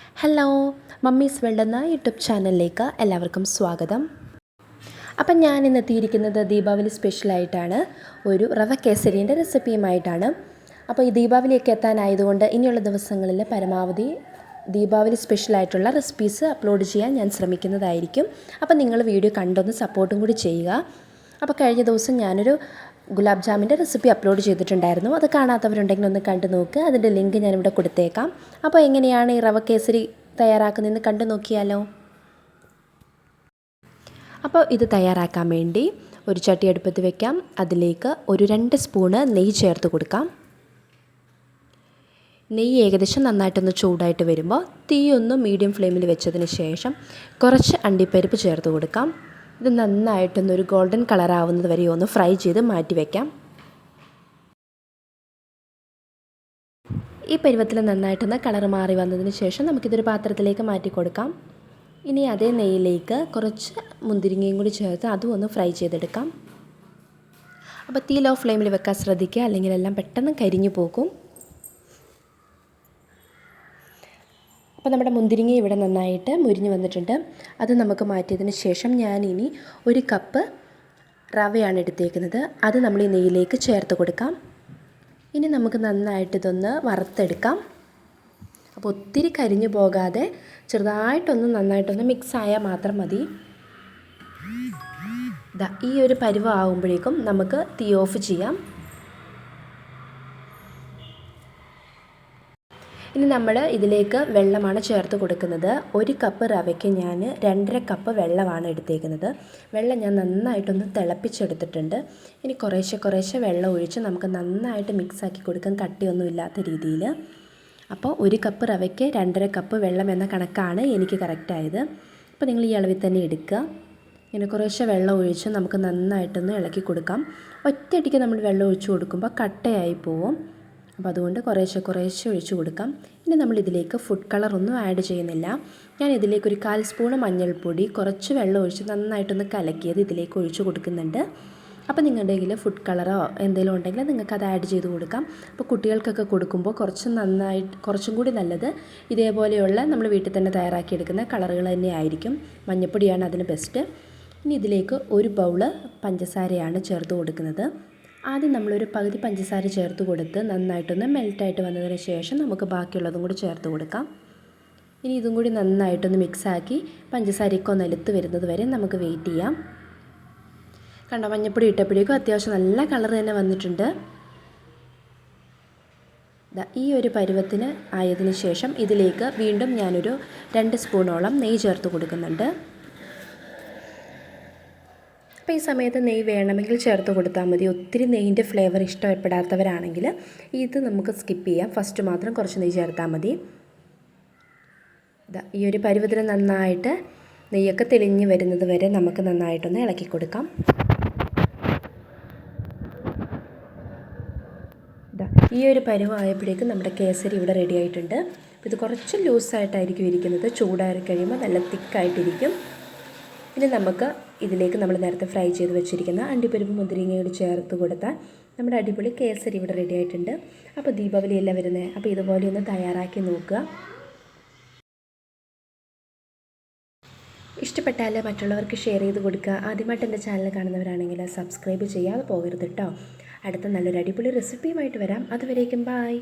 Hello mummies world എന്ന YouTube ചാനലിലേക്ക് എല്ലാവർക്കും സ്വാഗതം. അപ്പം ഞാൻ ഇന്ന് എത്തിയിരിക്കുന്നത് ദീപാവലി സ്പെഷ്യലായിട്ടാണ് ഒരു റവ കേസരീന്റെ റെസിപ്പിയുമായിട്ടാണ്. അപ്പോൾ ഈ ദീപാവലിയൊക്കെ എത്താനായതുകൊണ്ട് ഇനിയുള്ള ദിവസങ്ങളിൽ പരമാവധി ദീപാവലി സ്പെഷ്യലായിട്ടുള്ള റെസിപ്പീസ് അപ്ലോഡ് ചെയ്യാൻ ഞാൻ ശ്രമിക്കുന്നതായിരിക്കും. അപ്പോൾ നിങ്ങൾ വീഡിയോ കണ്ടൊന്ന് സപ്പോർട്ടും കൂടി ചെയ്യുക. അപ്പോൾ കഴിഞ്ഞ ദിവസം ഞാനൊരു ഗുലാബ് ജാമിന്റെ റെസിപ്പി അപ്ലോഡ് ചെയ്തിട്ടുണ്ടായിരുന്നു. അത് കാണാത്തവരുണ്ടെങ്കിൽ ഒന്ന് കണ്ടു നോക്കുക അതിന്റെ ലിങ്ക് ഞാനിവിടെ കൊടുത്തേക്കാം. അപ്പോൾ എങ്ങനെയാണ് ഈ റവ കേസരി തയ്യാറാക്കുന്നതെന്ന് കണ്ടു നോക്കിയാലോ? അപ്പോൾ ഇത് തയ്യാറാക്കാൻ വേണ്ടി ഒരു ചട്ടി അടുപ്പത്ത് വെക്കാം. അതിലേക്ക് ഒരു രണ്ട് സ്പൂണ് നെയ്യ് ചേർത്ത് കൊടുക്കാം. നെയ്യ് ഏകദേശം നന്നായിട്ടൊന്ന് ചൂടായിട്ട് വരുമ്പോൾ തീ ഒന്ന് മീഡിയം ഫ്ലെയിമിൽ വെച്ചതിന് ശേഷം കുറച്ച് അണ്ടിപ്പരിപ്പ് ചേർത്ത് കൊടുക്കാം. ഇത് നന്നായിട്ടൊന്നൊരു ഗോൾഡൻ കളർ ആവുന്നത് വരെ ഒന്ന് ഫ്രൈ ചെയ്ത് മാറ്റി വയ്ക്കാം ഈ പരുവത്തിൽ നന്നായിട്ടൊന്ന് കളർ മാറി വന്നതിന് ശേഷം നമുക്കിതൊരു പാത്രത്തിലേക്ക് മാറ്റി കൊടുക്കാം. ഇനി അതേ നെയ്യിലേക്ക് കുറച്ച് മുന്തിരിങ്ങയും കൂടി ചേർത്ത് അതും ഒന്ന് ഫ്രൈ ചെയ്തെടുക്കാം. അപ്പോൾ തീ ലോ ഫ്ലെയിമിൽ വെക്കാൻ ശ്രദ്ധിക്കുക അല്ലെങ്കിൽ എല്ലാം പെട്ടെന്ന് കരിഞ്ഞു പോകും. അപ്പോൾ നമ്മുടെ മുന്തിരിങ്ങ ഇവിടെ നന്നായിട്ട് മുരിഞ്ഞ് വന്നിട്ടുണ്ട്. അത് നമുക്ക് മാറ്റിയതിന് ശേഷം ഞാൻ ഇനി ഒരു കപ്പ് റവയാണ് എടുത്തേക്കുന്നത്. അത് നമ്മൾ ഈ നെയ്യിലേക്ക് ചേർത്ത് കൊടുക്കാം. ഇനി നമുക്ക് നന്നായിട്ട് ഇതൊന്ന് വറുത്തെടുക്കാം. അപ്പോൾ ഒത്തിരി കരിഞ്ഞു പോകാതെ ചെറുതായിട്ടൊന്ന് നന്നായിട്ടൊന്ന് മിക്സ് ആയാൽ മാത്രം മതി. ഈ ഒരു പരുവം ആകുമ്പോഴേക്കും നമുക്ക് തീ ഓഫ് ചെയ്യാം. ഇനി നമ്മൾ ഇതിലേക്ക് വെള്ളമാണ് ചേർത്ത് കൊടുക്കുന്നത്. ഒരു കപ്പ് റവയ്ക്ക് ഞാൻ രണ്ടര കപ്പ് വെള്ളമാണ് എടുത്തേക്കുന്നത്. വെള്ളം ഞാൻ നന്നായിട്ടൊന്ന് തിളപ്പിച്ചെടുത്തിട്ടുണ്ട്. ഇനി കുറേശ്ശെ കുറേശ്ശെ വെള്ളം ഒഴിച്ച് നമുക്ക് നന്നായിട്ട് മിക്സാക്കി കൊടുക്കാൻ കട്ടിയൊന്നും ഇല്ലാത്ത രീതിയിൽ അപ്പോൾ ഒരു കപ്പ് റവയ്ക്ക് രണ്ടര കപ്പ് വെള്ളം എന്ന കണക്കാണ് എനിക്ക് കറക്റ്റായത് അപ്പോൾ നിങ്ങൾ ഈ അളവിൽ തന്നെ എടുക്കുക. ഇങ്ങനെ കുറേശ്ശെ വെള്ളം ഒഴിച്ച് നമുക്ക് നന്നായിട്ടൊന്ന് ഇളക്കി കൊടുക്കാം. ഒറ്റയടിക്ക് നമ്മൾ വെള്ളം ഒഴിച്ച് കൊടുക്കുമ്പോൾ കട്ടയായി പോവും. അപ്പോൾ അതുകൊണ്ട് കുറേശ്ശെ കുറേശ്ശെ ഒഴിച്ചു കൊടുക്കാം. ഇനി നമ്മൾ ഇതിലേക്ക് ഫുഡ് ഒന്നും ആഡ് ചെയ്യുന്നില്ല. ഞാൻ ഇതിലേക്ക് ഒരു കാൽ സ്പൂൺ മഞ്ഞൾപ്പൊടി കുറച്ച് വെള്ളം ഒഴിച്ച് നന്നായിട്ടൊന്ന് കലക്കിയത് ഇതിലേക്ക് ഒഴിച്ചു കൊടുക്കുന്നുണ്ട്. അപ്പോൾ നിങ്ങളുടെ കയ്യിൽ ഫുഡ് കളറോ എന്തെങ്കിലും ഉണ്ടെങ്കിൽ നിങ്ങൾക്ക് അത് ആഡ് ചെയ്ത് കൊടുക്കാം. അപ്പോൾ കുട്ടികൾക്കൊക്കെ കൊടുക്കുമ്പോൾ കുറച്ച് നന്നായിട്ട് കുറച്ചും കൂടി നല്ലത് ഇതേപോലെയുള്ള നമ്മൾ വീട്ടിൽ തന്നെ തയ്യാറാക്കിയെടുക്കുന്ന കളറുകൾ തന്നെ ആയിരിക്കും. മഞ്ഞൾപ്പൊടിയാണ് അതിന് ബെസ്റ്റ് ഇനി ഇതിലേക്ക് ഒരു ബൗൾ പഞ്ചസാരയാണ് ചേർത്ത് കൊടുക്കുന്നത്. ആദ്യം നമ്മളൊരു പകുതി പഞ്ചസാര ചേർത്ത് കൊടുത്ത് നന്നായിട്ടൊന്ന് മെൽറ്റായിട്ട് വന്നതിന് ശേഷം നമുക്ക് ബാക്കിയുള്ളതും കൂടി ചേർത്ത് കൊടുക്കാം. ഇനി ഇതും കൂടി നന്നായിട്ടൊന്ന് മിക്സാക്കി പഞ്ചസാരയ്ക്കോ ഒന്ന് എലുത്ത് വരുന്നത് വരെ നമുക്ക് വെയിറ്റ് ചെയ്യാം. കണ്ട മഞ്ഞപ്പൊടി ഇട്ടപ്പോഴേക്കും അത്യാവശ്യം നല്ല കളർ തന്നെ വന്നിട്ടുണ്ട്. ഈ ഒരു പരുവത്തിന് ആയതിനു ശേഷം ഇതിലേക്ക് വീണ്ടും ഞാനൊരു രണ്ട് സ്പൂണോളം നെയ്യ് ചേർത്ത് കൊടുക്കുന്നുണ്ട്. അപ്പോൾ ഈ സമയത്ത് നെയ്യ് വേണമെങ്കിൽ ചേർത്ത് കൊടുത്താൽ മതി. ഒത്തിരി നെയ്യിന്റെ ഫ്ലേവർ ഇഷ്ടപ്പെടാത്തവരാണെങ്കിൽ ഇത് നമുക്ക് സ്കിപ്പ് ചെയ്യാം. ഫസ്റ്റ് മാത്രം കുറച്ച് നെയ്യ് ചേർത്താൽ മതി. ഈ ഒരു പരുവത്തിന് നന്നായിട്ട് നെയ്യൊക്കെ തെളിഞ്ഞ് വരുന്നത് വരെ നമുക്ക് നന്നായിട്ടൊന്ന് ഇളക്കി കൊടുക്കാം. ഈ ഒരു പരുവായപ്പോഴേക്കും നമ്മുടെ കേസരി ഇവിടെ റെഡി ആയിട്ടുണ്ട്. ഇത് കുറച്ച് ലൂസായിട്ടായിരിക്കും ഇരിക്കുന്നത്. ചൂടായി കഴിയുമ്പോൾ നല്ല തിക്കായിട്ടിരിക്കും. ഇനി നമുക്ക് ഇതിലേക്ക് നമ്മൾ നേരത്തെ ഫ്രൈ ചെയ്ത് വെച്ചിരിക്കുന്ന അണ്ടിപ്പരിപ്പ് മുന്തിരിങ്ങയോട് ചേർത്ത് കൊടുത്താൽ നമ്മുടെ അടിപൊളി കേസരി ഇവിടെ റെഡി ആയിട്ടുണ്ട്. അപ്പോൾ ദീപാവലി എല്ലാം വരുന്നത് അപ്പോൾ ഇതുപോലെ ഒന്ന് തയ്യാറാക്കി നോക്കുക. ഇഷ്ടപ്പെട്ടാൽ മറ്റുള്ളവർക്ക് ഷെയർ ചെയ്ത് കൊടുക്കുക. ആദ്യമായിട്ട് എന്റെ ചാനൽ കാണുന്നവരാണെങ്കിൽ സബ്സ്ക്രൈബ് ചെയ്യാതെ പോകരുത് കേട്ടോ അടുത്ത നല്ലൊരു അടിപൊളി റെസിപ്പിയുമായിട്ട് വരാം. അതുവരേക്കും ബായ്